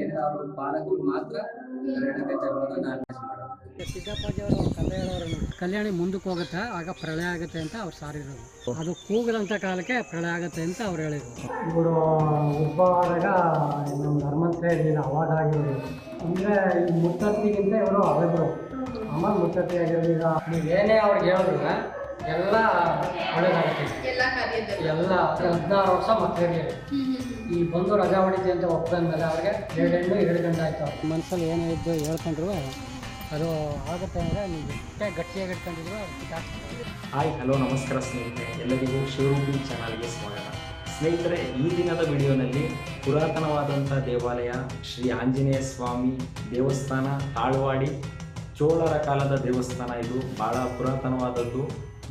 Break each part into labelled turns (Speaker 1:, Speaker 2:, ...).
Speaker 1: ಏನಿದೆ ಅವ್ರ ಪಾಲಕರು ಮಾತ್ರ
Speaker 2: ಕಲ್ಯಾಣಿ ಮುಂದಕ್ಕೆ ಹೋಗುತ್ತೆ? ಆಗ ಪ್ರಳಯ ಆಗುತ್ತೆ ಅಂತ ಅವ್ರು ಸಾರಿರೋದು. ಅದು ಕೂಗದಂಥ ಕಾಲಕ್ಕೆ ಪ್ರಳಯ ಆಗುತ್ತೆ ಅಂತ ಅವ್ರು ಹೇಳಿದ್ರು. ಇವರು ಒಬ್ಬ ಆದಾಗ ನಮ್ಮ ಧರ್ಮಂತ್ರ ಇರಲಿಲ್ಲ ಅವಾಗ ಆಗಿರೋದು. ಅಂದರೆ ಈ ಮುತ್ತತ್ತಿಗಿಂತ ಇವರು ಅವೆಬ್ರು ಅಮ್ಮ ಮುತ್ತತ್ತಿ ಆಗಿರಲಿಲ್ಲ ಈಗ ನೀವೇನೇ ಅವ್ರಿಗೆ ಹೇಳಿದ್ರು ಎಲ್ಲ ಒಳ್ಳೇದಾಗುತ್ತೆ.
Speaker 3: ಎಲ್ಲ
Speaker 2: ಹದಿನಾರು ವರ್ಷ ಮಕ್ಕಳಿಗೆ ಈ ಬಂದು ರಜಾ ಹೊಡಿತೀವಿ ಅಂತ ಒಪ್ಕೊಂಡ್ಮೇಲೆ ಅವ್ರಿಗೆ ಎರಡು ಹೆಣ್ಣು ಎರಡು ಗಂಟೆ ಆಯ್ತು. ಮನಸ್ಸಲ್ಲಿ ಏನೋ ಇದ್ದು ಹೇಳ್ಕೊಂಡ್ರು ಅದು ಆಗುತ್ತೆ ಅಂದರೆ ನೀವು ಎಷ್ಟೇ ಗಟ್ಟಿಯಾಗಿ ಇಟ್ಕೊಂಡಿದ್ರು
Speaker 4: ಹಾಯ್ ಹಲೋ ನಮಸ್ಕಾರ ಸ್ನೇಹಿತರೆ. ಎಲ್ಲರಿಗೂ ಶಿವರೂಪಿ ಚಾನಲ್ಗೆ ಸ್ವಾಗತ. ಸ್ನೇಹಿತರೆ ಈ ದಿನದ ವಿಡಿಯೋನಲ್ಲಿ ಪುರಾತನವಾದಂಥ ದೇವಾಲಯ ಶ್ರೀ ಆಂಜನೇಯ ಸ್ವಾಮಿ ದೇವಸ್ಥಾನ ತಾಳ್ವಾಡಿ ಚೋಳರ ಕಾಲದ ದೇವಸ್ಥಾನ. ಇದು ಭಾಳ ಪುರಾತನವಾದದ್ದು.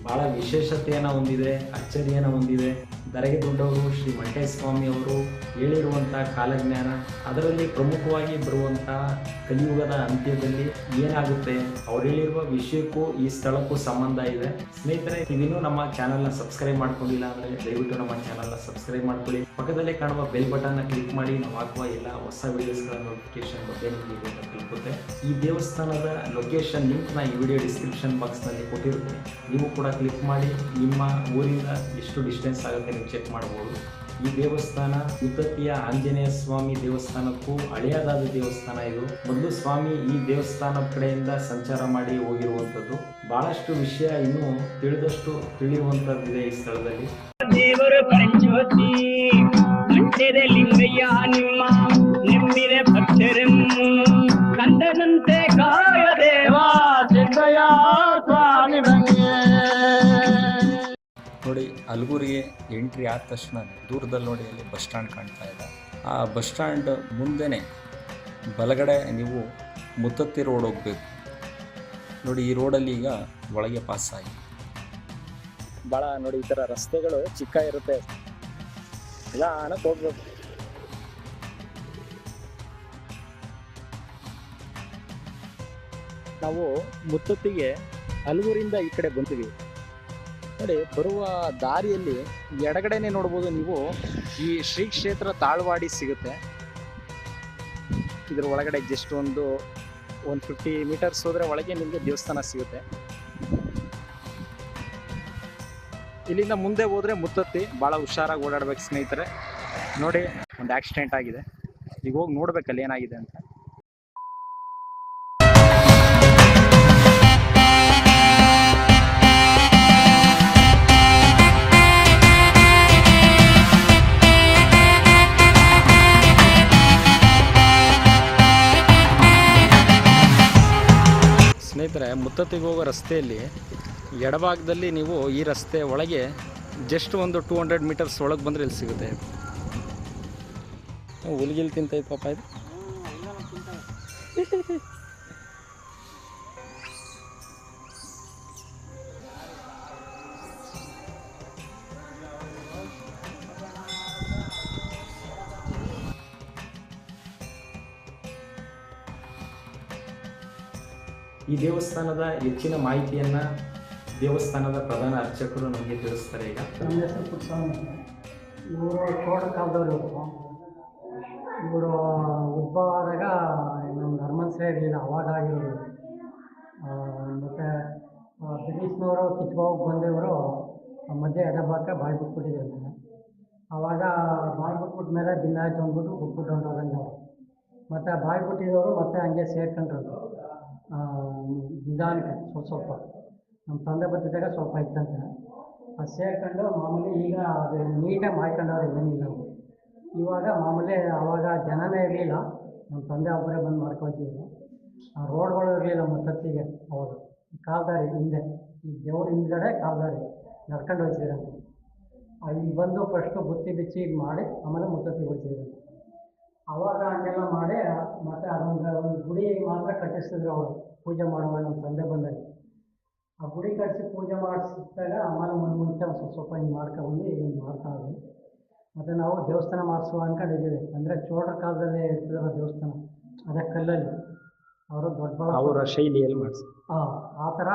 Speaker 4: ಭಾಳ ವಿಶೇಷತೆಯನ್ನು ಹೊಂದಿದೆ, ಅಚ್ಚರಿಯನ್ನು ಹೊಂದಿದೆ. ದರಗೆ ದೊಡ್ಡವರು ಶ್ರೀ ಸ್ವಾಮಿ ಅವರು ಹೇಳಿರುವಂಥ ಕಾಲಜ್ಞಾನ, ಅದರಲ್ಲಿ ಪ್ರಮುಖವಾಗಿ ಬರುವಂತಹ ಕಲಿಯುಗದ ಅಂತ್ಯದಲ್ಲಿ ಏನಾಗುತ್ತೆ? ಅವ್ರು ಹೇಳಿರುವ ವಿಷಯಕ್ಕೂ ಈ ಸ್ಥಳಕ್ಕೂ ಸಂಬಂಧ ಇದೆ. ಸ್ನೇಹಿತರೆ, ನೀವಿನ್ನೂ ನಮ್ಮ ಚಾನಲ್ನ ಸಬ್ಸ್ಕ್ರೈಬ್ ಮಾಡ್ಕೊಂಡಿಲ್ಲ ಅಂದರೆ ದಯವಿಟ್ಟು ನಮ್ಮ ಚಾನಲ್ನ ಸಬ್ಸ್ಕ್ರೈಬ್ ಮಾಡ್ಕೊಳ್ಳಿ. ಪಕ್ಕದಲ್ಲೇ ಕಾಣುವ ಬೆಲ್ ಬಟನ್ನ ಕ್ಲಿಕ್ ಮಾಡಿ, ನಾವು ಹಾಕುವ ಎಲ್ಲ ಹೊಸ ವಿಡಿಯೋಸ್ಗಳ ನೋಟಿಫಿಕೇಶನ್ ಬಗ್ಗೆ ನಿಮಗೆ ತಲುಪುತ್ತೆ ಈ ದೇವಸ್ಥಾನದ ಲೊಕೇಶನ್ ಲಿಂಕ್ನ ಈ ವಿಡಿಯೋ ಡಿಸ್ಕ್ರಿಪ್ಷನ್ ಬಾಕ್ಸ್ನಲ್ಲಿ ಕೊಟ್ಟಿರುತ್ತೆ ನೀವು ಕೂಡ ಕ್ಲಿಕ್ ಮಾಡಿ ನಿಮ್ಮ ಊರಿಂದ ಎಷ್ಟು ಡಿಸ್ಟೆನ್ಸ್ ಆಗುತ್ತೆ ನೀವು ಚೆಕ್ ಮಾಡ್ಬೋದು. ಈ ದೇವಸ್ಥಾನ ಉತ್ತತಿಯ ಆಂಜನೇಯ ಸ್ವಾಮಿ ದೇವಸ್ಥಾನಕ್ಕೂ ಹಳೆಯದಾದ ದೇವಸ್ಥಾನ ಇದು. ಮೊದಲು ಸ್ವಾಮಿ ಈ ದೇವಸ್ಥಾನ ಕಡೆಯಿಂದ ಸಂಚಾರ ಮಾಡಿ ಹೋಗಿರುವಂಥದ್ದು. ಬಹಳಷ್ಟು ವಿಷಯ ಇನ್ನೂ ತಿಳಿದಷ್ಟು ತಿಳಿಯುವಂಥದ್ದಿದೆ ಈ ಸ್ಥಳದಲ್ಲಿ.
Speaker 5: ಅಲ್ಗೂರಿಗೆ ಎಂಟ್ರಿ ಆದ ತಕ್ಷಣ ದೂರದಲ್ಲಿ ನೋಡಿ ಅಲ್ಲಿ ಬಸ್ ಸ್ಟ್ಯಾಂಡ್ ಕಾಣ್ತಾ ಇದೆ. ಆ ಬಸ್ ಸ್ಟ್ಯಾಂಡ್ ಮುಂದೆನೇ ಬಲಗಡೆ ನೀವು ಮುತ್ತತ್ತಿ ರೋಡ್ ಹೋಗ್ಬೇಕು. ನೋಡಿ ಈ ರೋಡಲ್ಲಿ ಈಗ ಒಳಗೆ ಪಾಸ್ ಆಗಿ. ಭಾಳ ನೋಡಿ ಈ ಥರ ರಸ್ತೆಗಳು ಚಿಕ್ಕ ಇರುತ್ತೆ. ನಿಧಾನಕ್ಕೆ ಹೋಗ್ಬೇಕು. ನಾವು ಮುತ್ತತ್ತಿಗೆ ಅಲ್ಗೂರಿಂದ ಈ ಕಡೆ ಬಂತೀವಿ ನೋಡಿ, ಬರುವ ದಾರಿಯಲ್ಲಿ ಎಡಗಡೆನೆ ನೋಡ್ಬೋದು ನೀವು. ಈ ಶ್ರೀ ಕ್ಷೇತ್ರ ತಾಳ್ವಾಡಿ ಸಿಗುತ್ತೆ. ಇದ್ರ ಒಳಗಡೆ ಜಸ್ಟ್ ಒಂದು ಒಂದು ಫಿಫ್ಟಿ ಮೀಟರ್ಸ್ ಹೋದ್ರೆ ಒಳಗೆ ನಿಮಗೆ ದೇವಸ್ಥಾನ ಸಿಗುತ್ತೆ. ಇಲ್ಲಿಂದ ಮುಂದೆ ಹೋದರೆ ಮುತ್ತತ್ತಿ, ಭಾಳ ಹುಷಾರಾಗಿ ಓಡಾಡ್ಬೇಕು ಸ್ನೇಹಿತರೆ. ನೋಡಿ, ಒಂದು ಆಕ್ಸಿಡೆಂಟ್ ಆಗಿದೆ. ಈಗ ಹೋಗಿ ನೋಡ್ಬೇಕಲ್ಲಿ ಏನಾಗಿದೆ ಅಂತ. ಮುತ್ತತ್ತಿಗೆ ಹೋಗೋ ರಸ್ತೆಯಲ್ಲಿ ಎಡಭಾಗದಲ್ಲಿ ನೀವು ಈ ರಸ್ತೆ ಒಳಗೆ ಜಸ್ಟ್ ಒಂದು ಟೂ ಹಂಡ್ರೆಡ್ ಮೀಟರ್ಸ್ ಒಳಗೆ ಬಂದರೆ ಇಲ್ಲಿ ಸಿಗುತ್ತೆ. ಹುಲ್ಗಿಲ್ ತಿಂತೈತೆ ಪಾಪ ಇದು.
Speaker 4: ಈ ದೇವಸ್ಥಾನದ ಹೆಚ್ಚಿನ ಮಾಹಿತಿಯನ್ನು ದೇವಸ್ಥಾನದ ಪ್ರಧಾನ ಅರ್ಚಕರು ನಮಗೆ ತಿಳಿಸ್ತಾರೆ ಈಗ.
Speaker 2: ನಮ್ಮ ಹೆಸರು ಪುಟ್ಟಸ್ವಾಮಿ ಇವರು ತೋಟ ಕಾಲದವರು ಇವರು ಇವರು ಒಬ್ಬ ಆದಾಗ ನಮ್ಮ ಧರ್ಮನ್ ಇರಲಿಲ್ಲ ಅವಾಗ ಆಗಿರೋದು ಮತ್ತು ಬ್ರಿಟಿಷ್ನವರು ಕಿತ್ಕೋಗಿ ಬಂದವರು ಮಧ್ಯೆ ಎಡಬಾಕ ಬಾಯಿ ಬಿಟ್ಬಿಟ್ಟಿದ್ರಂತೆ ಆವಾಗ ಬಾಯಿ ಬಿಟ್ಬಿಟ್ಟ ಮೇಲೆ ಭಿನ್ನ ಆಯಿತು ಅಂದ್ಬಿಟ್ಟು ಬಿಟ್ಬಿಟ್ಟು ಹೊಂಟೋದಂಗೆ ಅವರು. ಮತ್ತು ಬಾಯಿ ಬಿಟ್ಟಿದ್ದವರು ಮತ್ತೆ ಹಂಗೆ ಸೇರ್ಕೊಂಡ್ರು. ನಿಧಾನಕ್ಕೆ ಸ್ವಲ್ಪ ಸ್ವಲ್ಪ. ನಮ್ಮ ತಂದೆ ಬರ್ತಿದ್ದಾಗ ಸ್ವಲ್ಪ ಇತ್ತಂತೆ ಅದು ಸೇರ್ಕೊಂಡು ಮಾಮೂಲಿ ಈಗ ಅದು ನೀಟಾಗಿ ಮಾಡ್ಕೊಂಡವ್ರೆ ಏನಿಲ್ಲ. ಇವಾಗ ಮಾಮೂಲಿ ಆವಾಗ ಜನನೇ ಇರಲಿಲ್ಲ. ನಮ್ಮ ತಂದೆ ಒಬ್ಬರೇ ಬಂದು ಮಾಡ್ಕೊಳ್ತಿದ್ರು. ಆ ರೋಡ್ಗಳು ಇರಲಿಲ್ಲ ಮುತ್ತತ್ತಿಗೆ ಅವಾಗ. ಕಾಲ್ದಾರಿ ಹಿಂದೆ. ಈ ದೇವ್ರ ಹಿಂದ್ಗಡೆ ಕಾಲ್ದಾರಿ ನಡ್ಕೊಂಡು ಹೋಗ್ತಿದ್ರಂತೆ. ಅಲ್ಲಿ ಬಂದು ಫಸ್ಟು ಬುತ್ತಿ ಬಿಚ್ಚಿ ಮಾಡಿ ಆಮೇಲೆ ಮುತ್ತತ್ತಿಗೆ ಹೋಗ್ತಿದ್ರಂತೆ ಅವಾಗ ಹಂಗೆಲ್ಲ ಮಾಡಿ ಮತ್ತೆ ಅದೊಂದು ಒಂದು ಗುಡಿ ಮಾತ್ರ ಕಟ್ಟಿಸ್ತಿದ್ರು ಅವರು ಪೂಜೆ ಮಾಡುವಾಗ ನಮ್ಮ ತಂದೆ ಬಂದಾಗ. ಆ ಗುಡಿ ಕಟ್ಟಿಸಿ ಪೂಜೆ ಮಾಡಿಸಿದಾಗ ಆಮೇಲೆ ಮುಂದೆ ಮುಂಚೆ ಒಂದು ಸ್ವಲ್ಪ ಸ್ವಲ್ಪ ಹಿಂಗೆ ಮಾಡ್ಕೊಂಡು ಹಿಂಗೆ ಮಾಡ್ತಾ ಇದ್ವಿ. ಮತ್ತು ನಾವು ದೇವಸ್ಥಾನ ಮಾಡಿಸುವ ಅಂದ್ಕೊಂಡಿದ್ದೀವಿ ಅಂದರೆ ಚೋಳರ ಕಾಲದಲ್ಲಿ ಇರ್ತಿದ್ರಲ್ಲ ದೇವಸ್ಥಾನ ಅದೇ ಕಲ್ಲಲ್ಲಿ. ಅವರು ದೊಡ್ಡ
Speaker 4: ಅವರ ಶೈಲಿಯಲ್ಲಿ ಮಾಡಿಸಿ.
Speaker 2: ಹಾಂ ಆ ಥರ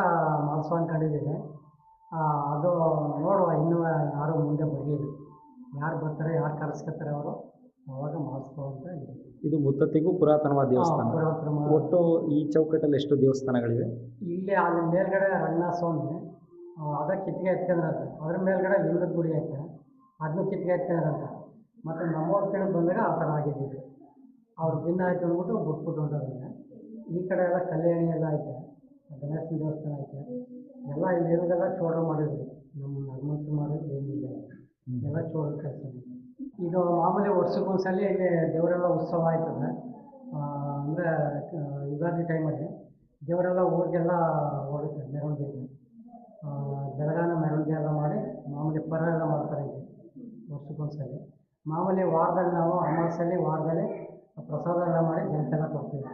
Speaker 2: ಮಾಡಿಸುವ ಅಂದ್ಕೊಂಡಿದ್ದೀವಿ ಅದು ನೋಡುವ ಇನ್ನೂ ಯಾರು ಮುಂದೆ ಬರಲಿಲ್ಲ. ಯಾರು ಬರ್ತಾರೆ ಯಾರು ಕರೆಸ್ಕೊತಾರೆ ಅವರು. ಅವಾಗ ಮಾಡಿಸ್ಕೊಂತ
Speaker 4: ಇದು ಮುತ್ತತ್ತಿಗೂ ಪುರಾತನವಾದ ದೇವಸ್ಥಾನ. ಒಟ್ಟು ಈ ಚೌಕಟ್ಟಲ್ಲಿ ಎಷ್ಟು ದೇವಸ್ಥಾನಗಳಿವೆ?
Speaker 2: ಇಲ್ಲಿ ಅಲ್ಲಿ ಮೇಲ್ಗಡೆ ರಂಗನಾಥ ಸ್ವಾಮಿ ಆ, ಅದ ಕಿತ್ತಿಗೆ ಎತ್ಕೊಂಡ್ರಂತೆ ಅದ್ರ ಮೇಲ್ಗಡೆ ಲಿಂಗದ ಗುಡಿ ಐತೆ. ಅದನ್ನು ಕಿತ್ತಿಗೆ ಎತ್ಕೊಂಡ್ರಂತೆ ಮತ್ತು ನಮ್ಮವ್ರ ಕಡೆ ಬಂದಾಗ ಆ ಥರ ಆಗಿದ್ದೀವಿ ಅವ್ರು ಭಿನ್ನ ಆಯ್ತು ಅಂದ್ಬಿಟ್ಟು ಬಿಟ್ಬಿಟ್ಟು ಹೊಂಟೋದಂಗೆ ಈ ಕಡೆ ಎಲ್ಲ ಕಲ್ಯಾಣಿ ಎಲ್ಲ ಐತೆ. ಗಣೇಶನ ದೇವಸ್ಥಾನ ಐತೆ. ಎಲ್ಲ ಇಲ್ಲಿ ಇರೋದೆಲ್ಲ ಚೋಡ ಮಾಡಿದ್ರು ನಮ್ಮ ನರ್ಮನ್ಸ್ ಮಾಡೋದು ಏನಿಲ್ಲ. ಎಲ್ಲ ಚೋಡ ಕೆಲಸ ಇದು ಮಾಮೂಲಿ ವರ್ಷಕ್ಕೊಂದ್ಸಲ ಇಲ್ಲಿ ದೇವರೆಲ್ಲ ಉತ್ಸವ ಆಯ್ತದೆ. ಅಂದರೆ ಯುಗಾದಿ ಟೈಮಲ್ಲಿ ದೇವರೆಲ್ಲ ಊರಿಗೆಲ್ಲ ಹೋಗುತ್ತೆ ಮೆರವಣಿಗೆಗೆ ಆ, ಬೆಳಗಾನ ಮೆರವಣಿಗೆ ಎಲ್ಲ ಮಾಡಿ ಮಾಮೂಲಿ ಪರ ಎಲ್ಲ ಮಾಡ್ತಾರೆ ಇಲ್ಲಿ ವರ್ಷಕ್ಕೊಂದ್ಸಲಿ. ಮಾಮೂಲಿ ವಾರದಲ್ಲಿ ನಾವು ಅಮಾವಾಸ್ಯಲ್ಲಿ ವಾರದಲ್ಲಿ ಪ್ರಸಾದ ಎಲ್ಲ ಮಾಡಿ ಜನಕ್ಕೆಲ್ಲ ಕೊಡ್ತೀವಿ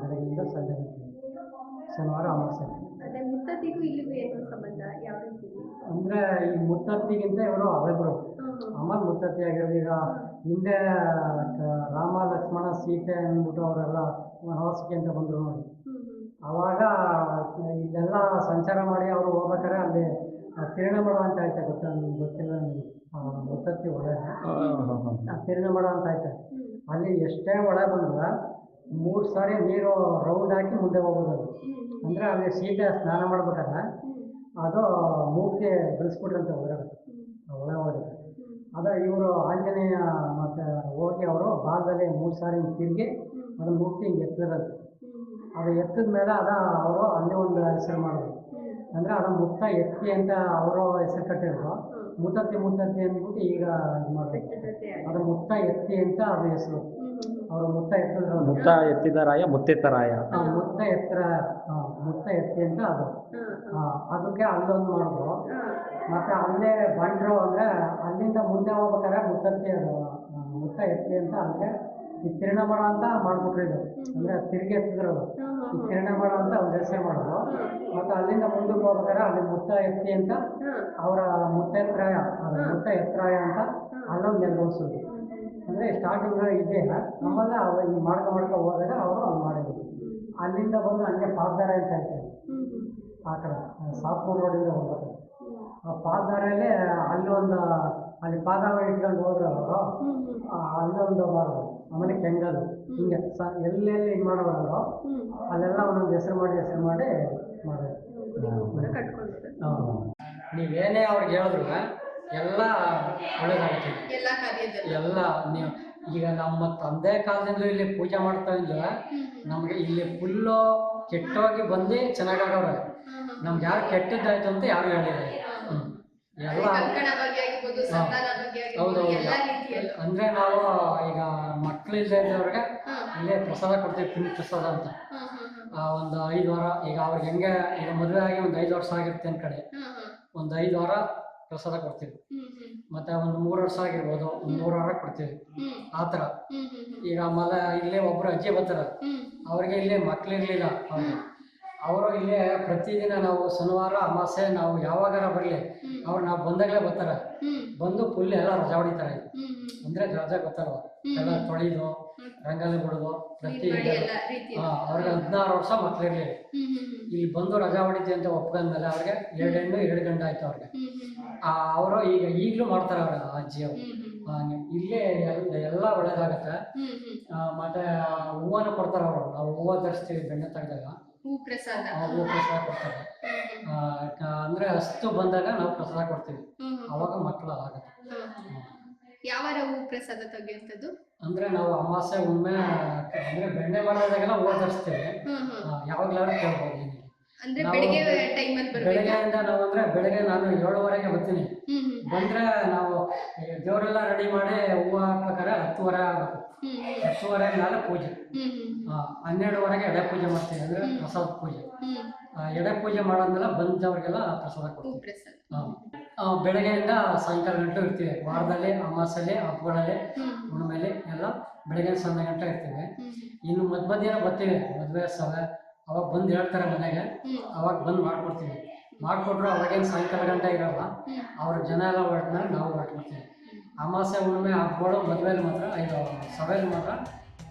Speaker 2: ಬೆಳಗ್ಗೆಯಿಂದ ಸಂಜೆ ಶನಿವಾರ ಅಮಾವಾಸ್ಯೆ.
Speaker 3: ಮುತ್ತತ್ತಿಗೂ ಇಲ್ಲಿಗೂ ಏನು ಸಂಬಂಧ? ಯಾವ ರೀತಿ?
Speaker 2: ಅಂದರೆ ಈ ಮುತ್ತತ್ತಿಗಿಂತ ಇವರು ಹಳೆಬರು ಆಮೇಲೆ ಮುತ್ತತ್ತಿ ಆಗಿರೋದು. ಈಗ ಹಿಂದೆ ರಾಮ ಲಕ್ಷ್ಮಣ ಸೀತೆ ಅಂದ್ಬಿಟ್ಟು ಅವರೆಲ್ಲ ವನವಾಸಕ್ಕೆ ಅಂತ ಬಂದರು ನೋಡಿ. ಆವಾಗ ಇಲ್ಲೆಲ್ಲ ಸಂಚಾರ ಮಾಡಿ ಅವರು ಹೋಗ್ಬೇಕಾದ್ರೆ ಅಲ್ಲಿ ತಿರುಣಮಳ ಅಂತ ಐತೆ ಗೊತ್ತಾ ನಿಮ್ಗೆ? ಗೊತ್ತಿಲ್ಲ ನಿಮ್ಗೆ? ಆ, ಮುತ್ತತ್ತಿ ಒಳ ತಿರುಣಮಳ ಅಂತ ಐತೆ. ಅಲ್ಲಿ ಎಷ್ಟೇ ಒಳ ಬಂದ್ರೆ ಮೂರು ಸಾರಿ ನೀರು ರೌಂಡ್ ಹಾಕಿ ಮುಂದೆ ಹೋಗೋದು ಅದು. ಅಂದರೆ ಅಲ್ಲಿ ಸೀತೆ ಸ್ನಾನ ಮಾಡ್ಬೇಕಾದ್ರೆ ಅದು ಮೂರ್ತಿ ಬೆಳೆಸ್ಬಿಟ್ರಂತೆ ಹೊರಗಡೆ ಒಳ ಹೋಗಿ ಅದ ಇವರು ಆಂಜನೇಯ ಮತ್ತು ಹೋಗಿ ಅವರು ಬಾಲದಲ್ಲಿ ಮೂರು ಸಾರಿ ಹಿಂಗ್ ತಿರುಗಿ ಅದು ಮುಟ್ಟಿ ಹಿಂಗೆ ಎತ್ತಿರೋದು. ಅದು ಎತ್ತಿದ ಮೇಲೆ ಅದ ಅವರು ಅಲ್ಲೇ ಒಂದು ಹೆಸರು ಮಾಡಿದ್ರು. ಅಂದ್ರೆ ಅದು ಮುತ್ತ ಎತ್ತಿ ಅಂತ ಅವರು ಹೆಸರು ಕಟ್ಟಿದ್ರು. ಮುತ್ತತ್ತಿ ಮುತ್ತತ್ತಿ ಅಂದ್ಬಿಟ್ಟು ಈಗ ಇದು ಮಾಡಿದ್ರು ಅದು ಮುತ್ತ ಎತ್ತಿ ಅಂತ ಅದು ಹೆಸರು. ಅವರು ಮುತ್ತ ಎತ್ತಿದ್ರು
Speaker 4: ಮುತ್ತ ಎತ್ತಿದ ರಾಯ ಮುತ್ತೆತ್ತರಾಯ
Speaker 2: ಆ, ಮುತ್ತ ಎತ್ತರ ಮುತ್ತ ಎತ್ತಿ ಅಂತ ಅದು. ಆ, ಅದಕ್ಕೆ ಅಲ್ಲೊಂದು ಮಾಡಿದ್ರು. ಮತ್ತು ಅಲ್ಲೇ ಬಂಡ್ರು ಅಂದರೆ ಅಲ್ಲಿಂದ ಮುಂದೆ ಹೋಗ್ಬೇಕಾದ್ರೆ ಮುತ್ತತ್ತಿ ಅದು ಮುತ್ತ ಎತ್ತಿ ಅಂತ ಅಲ್ಲೇ ಈ ಮಾಡೋ ಅಂತ ಮಾಡ್ಬಿಟ್ರು ಇದು. ಅಂದರೆ ತಿರುಗಿ ಎತ್ತಿದ್ರು ಈ ಅಂತ ಅವ್ರು ಹೆಸರು ಮಾಡಿದ್ರು. ಮತ್ತು ಅಲ್ಲಿಂದ ಮುಂದಕ್ಕೆ ಹೋಗ್ಬೇಕಾದ್ರೆ ಅಲ್ಲಿ ಮುತ್ತ ಎತ್ತಿ ಅಂತ ಅವರ ಮುತ್ತೆತ್ರಾಯ ಮುತ್ತ ಎತ್ತರಾಯ ಅಂತ ಅಲ್ಲೊಂದು ನೆಲೆಗೊಳಿಸಿದ್ರು ಅಂದರೆ ಸ್ಟಾರ್ಟಿಂಗ್ ಇದೆ ನಮ್ಮಲ್ಲೇ ಅವ್ರು ಈ ಮಾಡ್ಕೊ ಮಾಡ್ಕೊ ಹೋದಾಗ ಅವರು ಅಲ್ಲಿ ಮಾಡಿದ್ರು. ಅಲ್ಲಿಂದ ಬಂದು ಹಂಗೆ ಪಾದಾರ ಅಂತ ಹೇಳ್ತಾರೆ. ಆ ಕಡೆ ಸಾತ್ಪುರ್ ರೋಡಿಂದ ಹೋಗ್ಬೇಕು ಆ ಪಾದಾರಲ್ಲಿ ಅಲ್ಲಿ ಒಂದು ಅಲ್ಲಿ ಪಾದ ಇಟ್ಕೊಂಡು ಹೋದ್ರೆ ಅವರು ಒಂದು ಮಾಡೋದು ಆಮೇಲೆ ಕೆಂಗಲ್ ಹಿಂಗೆ ಸ ಎಲ್ಲೆಲ್ಲಿ ಇದು ಮಾಡೋರು ಅವರು ಅಲ್ಲೆಲ್ಲ ಒಂದೊಂದು ಹೆಸರು ಮಾಡಿ ಹೆಸರು ಮಾಡಿ ಮಾಡೋದು ನೀವೇನೇ ಅವ್ರಿಗೆ ಹೇಳಿದ್ರು ಎಲ್ಲ ಒಳ್ಳೇದಾಗುತ್ತೆ
Speaker 3: ಎಲ್ಲ
Speaker 2: ನೀವು ಈಗ ನಮ್ಮ ತಂದೆ ಕಾಲದಿಂದ ಇಲ್ಲಿ ಪೂಜೆ ಮಾಡ್ತಾ ಇದ್ರೆ. ನಮಗೆ ಇಲ್ಲಿ ಫುಲ್ಲು ಕೆಟ್ಟೋಗಿ ಬಂದು ಚೆನ್ನಾಗಾಗವ್ರೆ ನಮ್ಗೆ ಯಾರು ಕೆಟ್ಟದ್ದಾಯ್ತು ಅಂತ ಯಾರು ಹೇಳಿಲ್ಲ. ಎಲ್ಲ ಅಂದ್ರೆ ನಾವು ಈಗ ಮಕ್ಳು ಇಲ್ಲದೆ ಇದ್ದವ್ರಿಗೆ ಇಲ್ಲೇ ಪ್ರಸಾದ ಕೊಡ್ತೀವಿ ಪಿನ್ ಪ್ರಸಾದ ಅಂತ. ಒಂದು ಐದು ವಾರ ಈಗ ಅವ್ರಿಗೆ ಹೆಂಗೆ ಈಗ ಮದುವೆ ಆಗಿ ಒಂದು ಐದು ವರ್ಷ ಆಗಿರುತ್ತೆ ಅನ್ ಕಡೆ ಒಂದು ಐದು ವಾರ ಪ್ರಸಾದ ಕೊಡ್ತೀವಿ. ಮತ್ತೆ ಒಂದು ಮೂರು ವರ್ಷ ಆಗಿರ್ಬೋದು ಒಂದು ಮೂರು ವಾರ ಕೊಡ್ತೀವಿ.
Speaker 3: ಆತರ
Speaker 2: ಈಗ ಆಮೇಲೆ ಇಲ್ಲೇ ಒಬ್ರು ಅಜ್ಜಿ ಬರ್ತಾರ. ಅವ್ರಿಗೆ ಇಲ್ಲೇ ಮಕ್ಳಿರ್ಲಿಲ್ಲ ಅವ್ರಿಗೆ. ಅವರು ಇಲ್ಲೇ ಪ್ರತಿದಿನ ನಾವು ಶನಿವಾರ ಅಮಾಸೆ ನಾವು ಯಾವಾಗಾರ ಬರಲಿ ಅವ್ರು ನಾವು ಬಂದಾಗಲೇ ಬರ್ತಾರೆ. ಬಂದು ಫುಲ್ ಎಲ್ಲ ರಜಾ ಹೊಡಿತಾರೆ. ಅಂದ್ರೆ ರಜಾ ಗೊತ್ತಲ್ವ ಎಲ್ಲ ತೊಳಿದು ರಂಗೋಲಿ ಬಿಡೋದು ಪ್ರತಿ ಹಾ ಅವ್ರಿಗೆ ಹದಿನಾರು ವರ್ಷ
Speaker 3: ಹ್ಮ್
Speaker 2: ಇಲ್ಲಿ ಬಂದು ರಜಾ ಹೊಡಿತಿ ಅಂತ ಒಪ್ಕೊಂಡ್ಮೇಲೆ ಅವ್ರಿಗೆ ಎರಡು ಹೆಣ್ಣು ಎರಡು ಗಂಡ ಆಯ್ತು ಅವ್ರಿಗೆ. ಅವರು ಈಗ ಈಗಲೂ ಮಾಡ್ತಾರೆ ಅವ್ರ ಅಜ್ಜಿ ಅವರು ಇಲ್ಲೇ ಎಲ್ಲ ಒಳ್ಳೇದಾಗತ್ತೆ. ಮತ್ತೆ ಹೂವನ್ನು ಕೊಡ್ತಾರೆ ಅವರು. ನಾವು ಹೂವು ತರಿಸ್ತೀವಿ ಬೆಣ್ಣೆ ತೆಗೆದಾಗ.
Speaker 3: ಹೂ ಪ್ರಸಾದ
Speaker 2: ಪ್ರಸಾದ ಕೊಡ್ತಾರೆ ಅಂದ್ರೆ ಅಷ್ಟು ಬಂದಾಗ ನಾವು ಪ್ರಸಾದ ಕೊಡ್ತೀವಿ. ಅವಾಗ ಮಕ್ಕಳು ಆಗುತ್ತೆ.
Speaker 3: ಯಾವಾರ ಹೂ. ಪ್ರಸಾದ ತೆಗೆಯುವಂಥದ್ದು?
Speaker 2: ಅಂದ್ರೆ ನಾವು ಅಮಾಸೆ ಒಮ್ಮೆ ಅಂದ್ರೆ ಬೆಣ್ಣೆ ಮಾಡೋದಾಗೆಲ್ಲ ಹೂವು ಆ, ಯಾವಾಗ್ಲಾದ್ರೂ ಕೇಳ್ಬೋದು
Speaker 3: ಅಂದ್ರೆ
Speaker 2: ನಾವು
Speaker 3: ಬೆಳಿಗ್ಗೆ ಅಲ್ಲಿ ಬರ್ಬೇಕು?
Speaker 2: ಬೆಳಗ್ಗೆಯಿಂದ ನಾವು ಅಂದ್ರೆ ಬೆಳಗ್ಗೆ ನಾನು ಏಳುವರೆಗೆ ಬರ್ತೀನಿ.
Speaker 3: ಹ್ಮ್ ಹ್ಮ್.
Speaker 2: ಬಂದ್ರೆ ನಾವು ದೇವರೆಲ್ಲ ರೆಡಿ ಮಾಡಿ ಹೂವು ಹಾಕ್ಬೇಕಾದ್ರೆ ಹತ್ತುವರೆ ಆಗ್ಬೇಕು.
Speaker 3: ಹ್ಮ್ ಹ್ಮ್.
Speaker 2: ಹತ್ತುವರೆ ಮೇಲೆ ಪೂಜೆ.
Speaker 3: ಹ್ಮ್ ಹ್ಮ್
Speaker 2: ಆ, ಹನ್ನೆರಡುವರೆಗೆ ಎಡೆ ಪೂಜೆ ಮಾಡ್ತೀವಿ ಅಂದ್ರೆ ಪ್ರಸಾದ ಪೂಜೆ.
Speaker 3: ಹ್ಮ್.
Speaker 2: ಆ, ಎಡೆ ಪೂಜೆ ಮಾಡೋದ್ನೆಲ್ಲ ಬಂದವ್ರಿಗೆಲ್ಲ ಪ್ರಸಾದ ಕೊಡ್ತೀವಿ.
Speaker 3: ಪ್ರಸಾದ.
Speaker 2: ಆ, ಆ, ಬೆಳಗ್ಗೆಯಿಂದ ಸಾಯಂಕಾಲ ಗಂಟೆ ಇರ್ತೀವಿ. ವಾರದಲ್ಲಿ ಅಮಾಸಲ್ಲಿ ಹಬ್ಬಗಳಲ್ಲಿ
Speaker 3: ಹ್ಮ್.
Speaker 2: ಹುಣ್ಣಿಮೆಲಿ ಎಲ್ಲ ಬೆಳಗ್ಗೆ ಸಂಜೆ ಗಂಟೆ ಇರ್ತೀವಿ.
Speaker 3: ಹ್ಮ್
Speaker 2: ಇನ್ನು ಮಧ್ಯ ಮಧ್ಯಾಹ್ನ ಬರ್ತೀವಿ. ಮದುವೆ ಸಭೆ ಅವಾಗ ಬಂದು ಹೇಳ್ತಾರೆ ಮನೆಗೆ ಅವಾಗ ಬಂದು ಮಾಡ್ಕೊಡ್ತೀವಿ. ಮಾಡಿಕೊಟ್ರು ಅವಾಗೇನು ಸಾಯಂಕಾಲ ಗಂಟೆ ಇರಲ್ಲ ಅವ್ರ ಜನ ಎಲ್ಲ ಹೊರಟ್ಮೇಲೆ ನಾವು ಹೊರಟ್ಬಿಡ್ತೀವಿ. ಅಮಾವಾಸ್ಯೆ ಹುಣ್ಣಿಮೆ ಹಬ್ಬಗಳು ಮದುವೆಯಲ್ಲಿ ಮಾತ್ರ ಐದು ಸಭೆಯಲ್ಲಿ ಮಾತ್ರ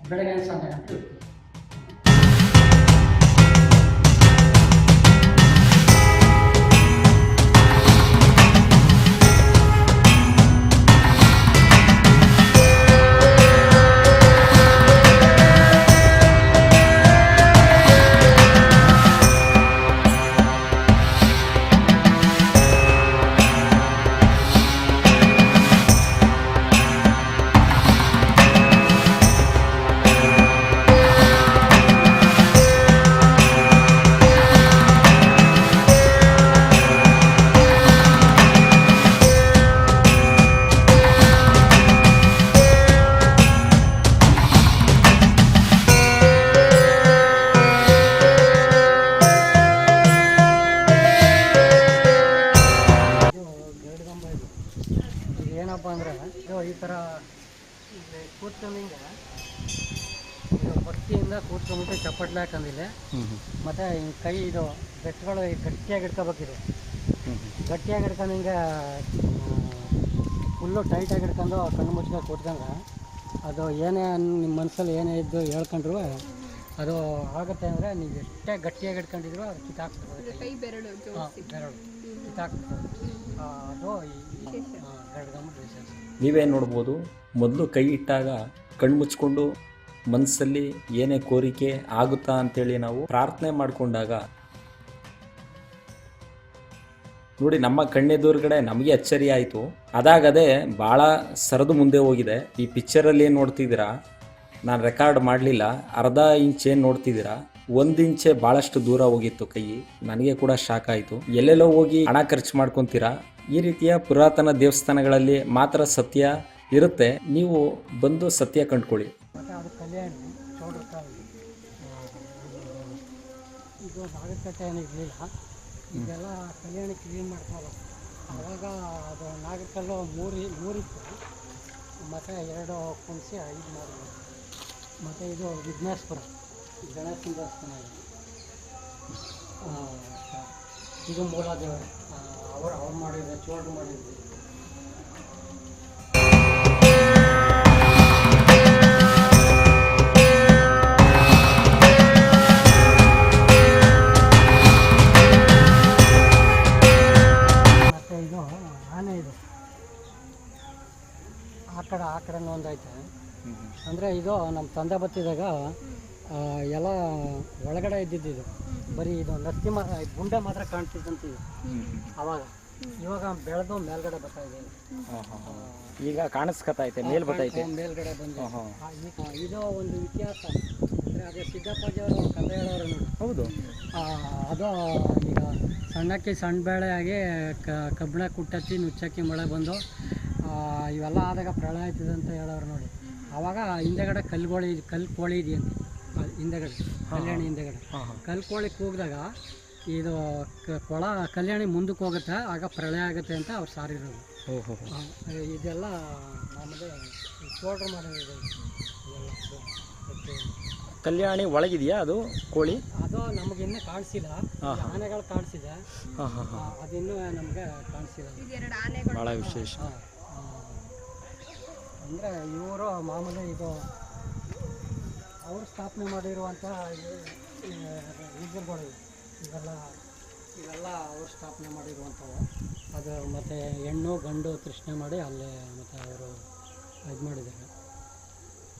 Speaker 2: ಬೆಳಗ್ಗೆ ಸಂಜೆ ಗಂಟೆ ಇರ್ತೀವಿ. ಕೂತ್ಕೊಂಡಂಗೆ ಇದು ಭಕ್ತಿಯಿಂದ ಕೂತ್ಕೊಂಡ್ಬಿಟ್ಟು ಚಪ್ಪಟ್ಲೆ ಹಾಕೊಂಡಿಲ್ಲ ಮತ್ತು ಈ ಕೈ ಇದು ಬೆಟ್ಟಗಳು ಗಟ್ಟಿಯಾಗಿ ಹಿಡ್ಕೋಬೇಕಿದೆ ಗಟ್ಟಿಯಾಗಿ ಹಿಡ್ಕೊಂಡಂಗೆ ಫುಲ್ಲು ಟೈಟಾಗಿ ಹಿಡ್ಕೊಂಡು ಕಣ್ಣು ಮುಚ್ಕೊಂಡು ಕೂತ್ಕೊಂಡ್ರೆ ಅದು ಏನೇ ನಿಮ್ಮ ಮನಸ್ಸಲ್ಲಿ ಏನೇ ಇದ್ದು ಹೇಳ್ಕೊಂಡ್ರು ಅದು ಆಗುತ್ತೆ ಅಂದರೆ ನೀವು ಎಷ್ಟೇ ಗಟ್ಟಿಯಾಗಿ ಹಿಡ್ಕೊಂಡಿದ್ರು ಅದು ಕಿತ್ತಾಕ್ತದೆ
Speaker 3: ಕೈ. ಬೆರಳು.
Speaker 4: ನೀವೇ ನೋಡ್ಬೋದು? ಮೊದಲು ಕೈ ಇಟ್ಟಾಗ ಕಣ್ಣು ಮುಚ್ಕೊಂಡು ಮನಸ್ಸಲ್ಲಿ ಏನೇ ಕೋರಿಕೆ ಆಗುತ್ತಾ ಅಂತೇಳಿ ನಾವು ಪ್ರಾರ್ಥನೆ ಮಾಡಿಕೊಂಡಾಗ ನೋಡಿ, ನಮ್ಮ ಕಣ್ಣೆದುರುಗಡೆ ನಮಗೆ ಅಚ್ಚರಿ ಆಯಿತು. ಅದಾಗದೆ ಭಾಳ ಸರದು ಮುಂದೆ ಹೋಗಿದೆ. ಈ ಪಿಕ್ಚರಲ್ಲಿ ಏನು ನೋಡ್ತಿದ್ದೀರಾ? ನಾನು ರೆಕಾರ್ಡ್ ಮಾಡಲಿಲ್ಲ. ಅರ್ಧ ಇಂಚ್ ಏನು ನೋಡ್ತಿದ್ದೀರಾ? ಒಂದು ಇಂಚೆ ಭಾಳಷ್ಟು ದೂರ ಹೋಗಿತ್ತು ಕೈ. ನನಗೆ ಕೂಡ ಶಾಕ್ ಆಯಿತು. ಎಲ್ಲೆಲ್ಲೋ ಹೋಗಿ ಹಣ ಖರ್ಚು ಮಾಡ್ಕೊತೀರಾ? ಈ ರೀತಿಯ ಪುರಾತನ ದೇವಸ್ಥಾನಗಳಲ್ಲಿ ಮಾತ್ರ ಸತ್ಯ ಇರುತ್ತೆ. ನೀವು ಬಂದು ಸತ್ಯ ಕಂಡ್ಕೊಳ್ಳಿ.
Speaker 2: ಇದೆಲ್ಲ ಕಲ್ಯಾಣಿ ಕ್ಲೀನ್ ಮಾಡ್ತಾರೆ ಆವಾಗ ಅದು ನಾಗರಕಲ್ಲು ಮೂರಿ, ಮೂರಿತ್ತು. ಮತ್ತು ಎರಡು ಕುಣಿಸಿ ಐದು ಮಾಡಿದ್ರು. ಮತ್ತು ಇದು ವಿಘ್ನೇಶ್ವರ. ಗಣೇಶನ ದೇವಸ್ಥಾನ ಇದು ಮೂಲ ದೇವರು ಅವರು ಅವ್ರು ಮಾಡಿದ್ರೆ ಮಾಡಿದ್ರು ಮತ್ತು ಇದು ಆನೆ ಇದು ಆ ಕಡೆ ಆ ಕಡೆ ಒಂದು ಐತೆ ಅಂದರೆ ಇದು ನಮ್ಮ ತಂದೆ ಬತ್ತಿದಾಗ ಎಲ್ಲ ಒಳಗಡೆ ಇದ್ದಿದ್ದು ಇದು. ಬರೀ ಇದು ನರಸಿಂಹ ಗುಂಡೆ ಮಾತ್ರ ಕಾಣ್ತಿದ್ದಂತೆ ಅವಾಗ. ಇವಾಗ ಬೆಳೆದು ಮೇಲ್ಗಡೆ ಬರ್ತಾ ಇದೆ.
Speaker 6: ಈಗ ಕಾಣಿಸ್ಕತೈತೆ ಮೇಲ್ ಬರ್ತೈತೆ.
Speaker 2: ಇದೆ ಮೇಲ್ಗಡೆ ಬಂದು ಇದು ಒಂದು ಇತಿಹಾಸ. ಅಂದ್ರೆ ಅದೇ ಸಿದ್ದಪ್ಪಾಜಿಯವರು ಕಥೆ ಹೇಳೋರು ನೋಡಿ
Speaker 6: ಹೌದು
Speaker 2: ಅದು ಈಗ ಸಣ್ಣಕ್ಕಿ ಸಣ್ಣ ಬೇಳೆ ಆಗಿ ಕ ಕುಟ್ಟತ್ತಿ ನುಚ್ಚಕ್ಕಿ ಮಳೆ ಬಂದು ಇವೆಲ್ಲ ಆದಾಗ ಪ್ರಳಯ ಆಯ್ತದೆ ಅಂತ ಹೇಳೋರು ನೋಡಿ. ಆವಾಗ ಹಿಂದೆಗಡೆ ಕಲ್ಗೋಳಿ ಕಲ್ಲು ಕೋಳಿ ಇದೆಯಂತೆ ಹಿಂದೆಗಡೆ ಕಲ್ಯಾಣಿ ಹಿಂದೆಗಡೆ. ಕಲ್ಕೋಳಕ್ಕೆ ಹೋಗಿದಾಗ ಕೂಗಿದಾಗ ಇದು ಕ- ಕೊಳ ಕಲ್ಯಾಣಿ ಮುಂದಕ್ಕೆ ಹೋಗುತ್ತೆ ಆಗ ಪ್ರಳಯ ಆಗುತ್ತೆ ಅಂತ ಅವ್ರು ಸಾರಿರೋದು.
Speaker 6: ಓಹೋ.
Speaker 2: ಆ, ಇದೆಲ್ಲ ನಮ್ಮದೇ ಪೌಡ್ರ್ ಮಾಡೋದು ಇದೆ. ಇದೆಲ್ಲ ಇದು.
Speaker 6: ಕಲ್ಯಾಣಿ ಒಳಗಿದೆಯಾ ಅದು ಕೋಳಿ?
Speaker 2: ಅದು ನಮಗೆ ಇನ್ನೂ ಕಾಣಿಸಿಲ್ಲ. ಆನೆಗಳು ಕಾಣಿಸಿದೆ.
Speaker 6: ಹಾಂ ಹಾಂ
Speaker 2: ಆ, ಅದಿನ್ನೂ ನಮಗೆ ಕಾಣಿಸಿಲ್ಲ.
Speaker 6: ಭಾಳ ವಿಶೇಷ.
Speaker 2: ಅಂದರೆ ಇವರು ಮಾಮೂಲಿ ಇದು ಅವರು ಸ್ಥಾಪನೆ ಮಾಡಿರುವಂತಹ ಈಜಲ್ಗಳು ಇವೆಲ್ಲ ಇವೆಲ್ಲ ಅವರು ಸ್ಥಾಪನೆ ಮಾಡಿರುವಂಥವು. ಅದು ಮತ್ತು ಹೆಣ್ಣು ಗಂಡು ಕೃಷ್ಣ ಮಾಡಿ ಅಲ್ಲೇ ಮತ್ತು ಅವರು ಇದು ಮಾಡಿದ್ದಾರೆ.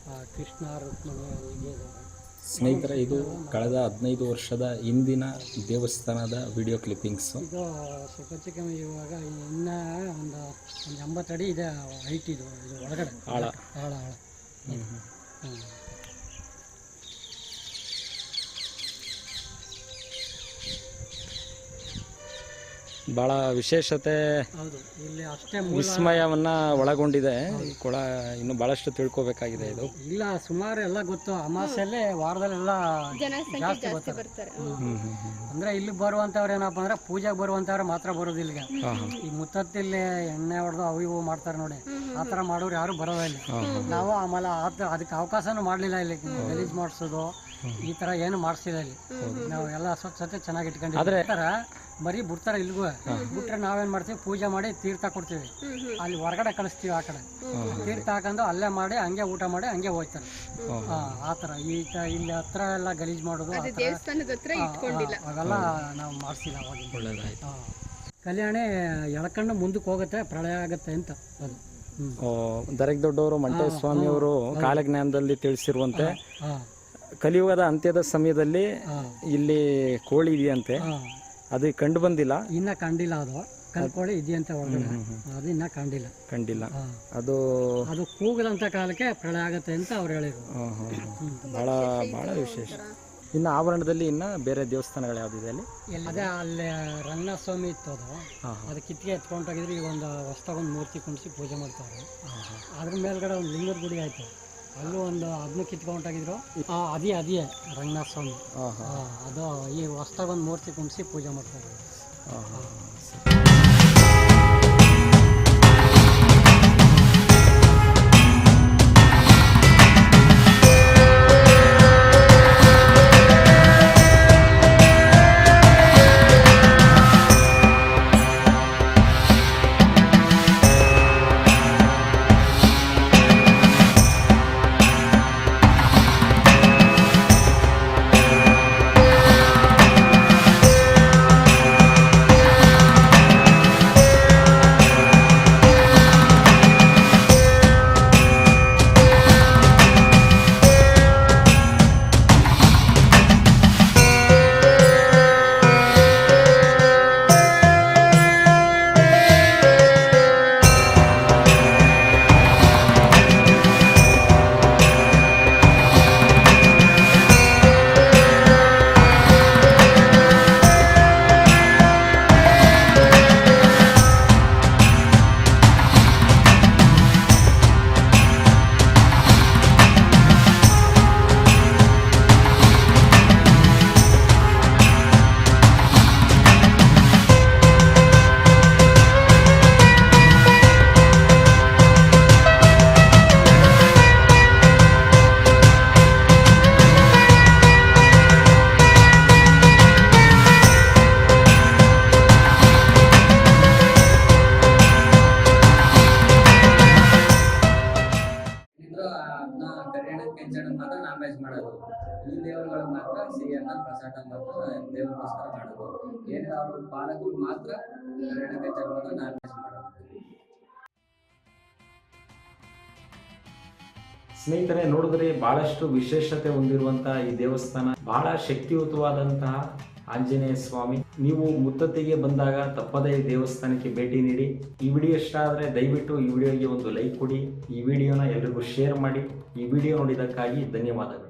Speaker 2: ಆ ಕೃಷ್ಣ ರುಕ್ಮಿಣಿ ಇದು.
Speaker 4: ಸ್ನೇಹಿತರೆ ಇದು ಕಳೆದ ಹದಿನೈದು ವರ್ಷದ ಹಿಂದಿನ ದೇವಸ್ಥಾನದ ವಿಡಿಯೋ ಕ್ಲಿಪ್ಪಿಂಗ್ಸ್.
Speaker 2: ಇದು ಕಮ್ಮಿ ಇವಾಗ ಇನ್ನೂ ಒಂದು ಒಂದು ಎಂಬತ್ತು ಅಡಿ ಇದೆ ಹೈಟ್ ಇದು ಇದು ಒಳಗಡೆ.
Speaker 4: ಆಳ.
Speaker 2: ಆಳ ಆಳ. ಹ್ಮ್.
Speaker 4: ಭಾಳ ವಿಶೇಷತೆ
Speaker 2: ಹೌದು ಇಲ್ಲಿ ಅಷ್ಟೇ ಮೂಲ
Speaker 4: ವಿಸ್ಮಯವನ್ನ ಒಳಗೊಂಡಿದೆ. ಈ ಕೊಳ ಇನ್ನು ಬಹಳಷ್ಟು ತಿಳ್ಕೊಬೇಕಾಗಿದೆ ಇದು.
Speaker 2: ಇಲ್ಲ ಸುಮಾರು ಎಲ್ಲ ಗೊತ್ತು. ಅಮಾಸೆಯಲ್ಲೇ ವಾರದಲ್ಲೆಲ್ಲ
Speaker 3: ಜನಸಂಖ್ಯೆ
Speaker 2: ಜಾಸ್ತಿ ಬರ್ತಾರೆ. ಅಂದ್ರೆ ಇಲ್ಲಿ ಬರುವಂತವ್ರು ಏನಪ್ಪಾ ಅಂದ್ರೆ ಪೂಜೆಗೆ ಬರುವಂತವ್ರು ಮಾತ್ರ ಬರೋದು ಇಲ್ಲಿಗೆ. ಈ ಮುತ್ತತ್ತಿಲ್ಲಿ ಎಣ್ಣೆ ಹೊಡೆದು ಅವು ಇವು ಮಾಡ್ತಾರೆ ನೋಡಿ. ಆ ಥರ ಮಾಡೋರು ಯಾರು ಬರೋದಿಲ್ಲ ಇಲ್ಲಿ. ನಾವು ಆಮೇಲೆ ಆತ ಅದಕ್ಕೆ ಅವಕಾಶನೂ ಮಾಡಲಿಲ್ಲ ಇಲ್ಲಿ ಗಲೀಜ್ ಮಾಡಿಸೋದು ಈ ತರ ಏನು ಮಾಡಿಸಿಲ್ಲ ಇಲ್ಲಿ. ನಾವು ಎಲ್ಲ ಸ್ವಚ್ಛತೆ ಚೆನ್ನಾಗಿ ಇಟ್ಕೊಂಡಿದ್ದೀವಿ. ಆದ್ರೆ ಬರೀ ಬಿಡ್ತಾರೆ ಇಲ್ಗೂ. ಬಿಟ್ರೆ ನಾವೇನ್ ಮಾಡ್ತೀವಿ? ಪೂಜೆ ಮಾಡಿ ತೀರ್ಥ ಕೊಡ್ತೀವಿ. ಅಲ್ಲಿ ಹೊರಗಡೆ ಕಳಿಸ್ತೀವಿ ಆ ಕಡೆ. ತೀರ್ಥ ಹಾಕೊಂಡು ಅಲ್ಲೇ ಮಾಡಿ ಹಂಗೆ ಊಟ ಮಾಡಿ ಹಂಗೆ ಹೋಗ್ತಾರೆ. ಆತರ ಆ ಥರ. ಈ ತ- ಇಲ್ಲಿ ಹತ್ರ ಎಲ್ಲ ಗಲೀಜ್ ಮಾಡೋದು ಅವೆಲ್ಲ ನಾವು ಮಾಡಿಸಿಲ್ಲ ಅವಾಗ. ಕಲ್ಯಾಣಿ ಎಳ್ಕೊಂಡು ಮುಂದಕ್ಕೆ ಹೋಗುತ್ತೆ ಪ್ರಳಯ ಆಗುತ್ತೆ ಅಂತ. ಅದು
Speaker 4: ದರೆಗ್ ದೊಡ್ಡವರು ಮಂಟೆ ಸ್ವಾಮಿಯವರು ಕಾಲಜ್ಞಾನದಲ್ಲಿ ತಿಳಿಸಿರುವಂತೆ ಕಲಿಯುಗದ ಅಂತ್ಯದ ಸಮಯದಲ್ಲಿ ಇಲ್ಲಿ ಕೋಳಿ ಇದೆಯಂತೆ. ಅದು ಕಂಡು ಬಂದಿಲ್ಲ.
Speaker 2: ಇನ್ನ ಕಂಡಿಲ್ಲ ಅದು. ಕಲ್ಕೋಳಿ ಇದೆಯಂತ ಒಳಗಡೆ. ಅದು ಇನ್ನ ಕಂಡಿಲ್ಲ.
Speaker 4: ಕಂಡಿಲ್ಲ. ಅದು
Speaker 2: ಅದು ಕೂಗಲಂತ ಕಾಲಕ್ಕೆ ಪ್ರಳಯ ಆಗುತ್ತೆ ಅಂತ ಅವ್ರು ಹೇಳಿದ್ರು.
Speaker 4: ಬಹಳ ಭಾಳ ವಿಶೇಷ. ಇನ್ನು ಆವರಣದಲ್ಲಿ ಇನ್ನ ಬೇರೆ ದೇವಸ್ಥಾನಗಳು ಯಾವ್ದಿದೆ ಅಲ್ಲಿ?
Speaker 2: ಅದೇ ಅಲ್ಲಿ ರಂಗನಾಥಸ್ವಾಮಿ ಇತ್ತು ಅದು. ಅದು ಕಿತ್ತಿಗೆ ಎತ್ಕೊಂಡೋಗಿದ್ರೆ ಈಗ ಒಂದು ಹೊಸ್ತಾಗ ಒಂದು ಮೂರ್ತಿ ಕುಣಿಸಿ ಪೂಜೆ ಮಾಡ್ತಾರೆ. ಅದ್ರ ಮೇಲ್ಗಡೆ ಒಂದು ಲಿಂಗದ ಗುಡಿ ಆಯ್ತು ಅಲ್ಲೂ ಒಂದು ಅದನ್ನು ಕಿತ್ಕೊಂಡಾಗಿದ್ರು ಅದೇ ಅದೇ ರಂಗನಾಥ ಸ್ವಾಮಿ ಅದು ಈ ಹೊಸ್ದಾಗಿ ಒಂದು ಮೂರ್ತಿ ಕುಂಬಿಸಿ ಪೂಜೆ ಮಾಡ್ತಾರೆ
Speaker 4: ಹಾಂ ಕರಿಯಣ
Speaker 1: ಕೆಂಚಣ್ಣ ಮಾತ್ರ ನಾನ್ ವೆಜ್ ಮಾಡೋದು. ಈ ದೇವರುಗಳ ಮಾತ್ರ ಸಿಹಿಯನ್ನ ಪ್ರಸಾದ ಮಾತ್ರ ದೇವರಿಗೋಸ್ಕರ ಮಾಡೋದು. ಏನಿಲ್ಲ ಅವರು ಪಾಲಕರು ಮಾತ್ರ ಎರಡನೇ ಮಾತ್ರ ನಾನ್ ವೆಜ್ ಮಾಡೋದು.
Speaker 4: ಸ್ನೇಹಿತರೆ, ನೋಡಿದ್ರೆ ಬಹಳಷ್ಟು ವಿಶೇಷತೆ ಹೊಂದಿರುವಂತಹ ಈ ದೇವಸ್ಥಾನ. ಬಹಳ ಶಕ್ತಿಯುತವಾದಂತಹ ಆಂಜನೇಯ ಸ್ವಾಮಿ, ನೀವು ಮುತ್ತತ್ತಿಗೆ ಬಂದಾಗ ತಪ್ಪದೇ ದೇವಸ್ಥಾನಕ್ಕೆ ಭೇಟಿ ನೀಡಿ. ಈ ವಿಡಿಯೋ ಇಷ್ಟ ಆದರೆ ದಯವಿಟ್ಟು ಈ ವಿಡಿಯೋಗೆ ಒಂದು ಲೈಕ್ ಕೊಡಿ. ಈ ವಿಡಿಯೋನ ಎಲ್ರಿಗೂ ಶೇರ್ ಮಾಡಿ. ಈ ವಿಡಿಯೋ ನೋಡಿದ್ದಕ್ಕಾಗಿ ಧನ್ಯವಾದಗಳು.